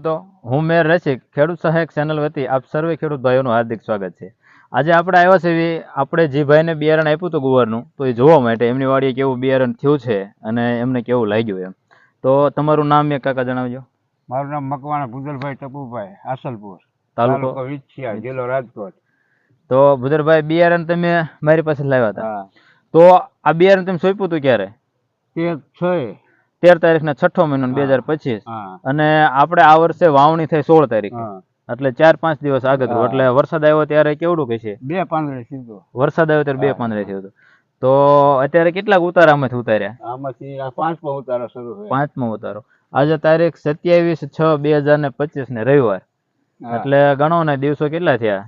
તો હું મેર રસિક ખેડૂત સહાયક ચેનલ વતી આપ સર્વે ખેડૂત ભાઈઓનું હાર્દિક સ્વાગત છે. આજે આપણે આવ્યા છે એવી આપણે જે ભાઈને બિયારણ આપ્યું હતું ગુવારનું તો એ જોવા માટે એમની વાડીએ કેવું બિયારણ થયું છે અને એમને કેવું લાગ્યું એમ. તો તમારું નામ એક કાકા જણાવજો. મારું નામ મકવાણા ભૂદલભાઈ ટપુભાઈ આસલપુર તાલુકો વિછિયા જિલ્લો રાજકોટ. તો ભૂદરભાઈ બિયારણ તમે મારી પાસે લાવ્યા હતા. તો આ બિયારણ તમે સોંપ્યું હતું ક્યારે? તે છે. તેર તારીખના છઠ્ઠો મહિનો બે હજાર પચીસ. અને આપણે આ વર્ષે વાવણી થઈ સોળ તારીખ. એટલે ચાર પાંચ દિવસ આગળ. એટલે વરસાદ આવ્યો ત્યારે કેવડું કે છે? બે પાંદડે સીધો. વરસાદ આવ્યો ત્યારે બે પાંદડે થયું તો અત્યારે કેટલાક ઉતારામાંથી ઉતાર્યા? આમાંથી પાંચમો ઉતારો શરૂ પાંચમો ઉતારો. આજે તારીખ સત્યાવીસ છ બે હજાર ને પચીસ ને રવિવાર. એટલે ગણો ને દિવસો કેટલા થયા?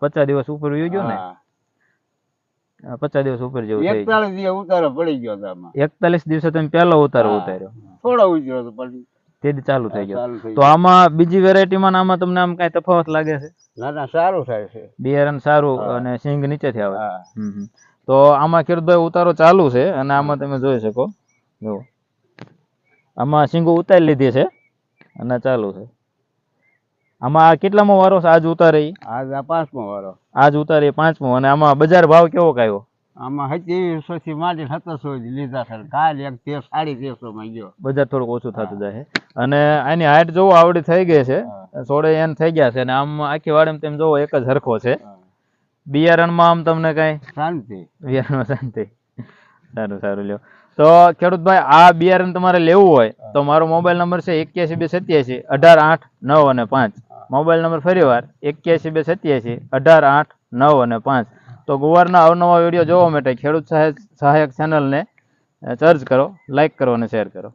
પચાસ દિવસ ઉપર ગયું ને? પચાસ દિવસ ઉપર જેવું એકતાલીસ દિવસ ઉતારો પડી ગયો હતો એકતાલીસ દિવસે તમે પહેલો ઉતારો ઉતાર્યો. થોડો ઉતર્યો હતો પછી. તેથી ચાલુ થઈ ગયો. તો આમાં બીજી વેરાયટીમાં આમાં તમને આમ કઈ તફાવત લાગે છે? ના ના સારું થાય છે. બિયારણ સારું અને સિંગ નીચેથી આવે. તો આમાં ખેડૂતભાઈ ઉતારો ચાલુ છે અને આમાં તમે જોઈ શકો. જુઓ. આમાં સિંગો ઉતારી લીધી છે અને ચાલુ છે. આમાં કેટલામાં વારો છે? આજ ઉતારે આજ આ પાંચમો વારો. આજ ઉતારે પાંચમો. અને આમાં બજાર ભાવ કેવો કાયો? આમાં સત્યાવીસો થી માંડી સત્તરસો લીધા છે. કાલ એક તેર સાડી તેરસો માં ગયો. બજાર થોડુંક ઓછું થતું જાય છે અને આની હાઈટ જોવો આવડી થઈ ગઈ છે. સોળે એન થઈ ગયા છે. અને આમ આખી વાડીમાં તેમ જોવો એક જ હરખો છે. બિયારણમાં આમ તમને કઈ? શાંતિ. બિયારણમાં શાંતિ. સારું સારું લ્યો. તો ખેડૂતભાઈ આ બિયારણ તમારે લેવું હોય તો મારો મોબાઈલ નંબર છે એક્યાસી બે સત્યાસી અઢાર આઠ નવ અને પાંચ. મોબાઈલ નંબર ફરી વાર એક્યાસી બે સત્યાસી, અઢાર આઠ નવ અને પાંચ. તો ગુવારના અવનવા વીડિયો જોવા માટે ખેડૂત સહાયક સહાયક ચેનલને સર્ચ કરો લાઇક કરો અને શેર કરો.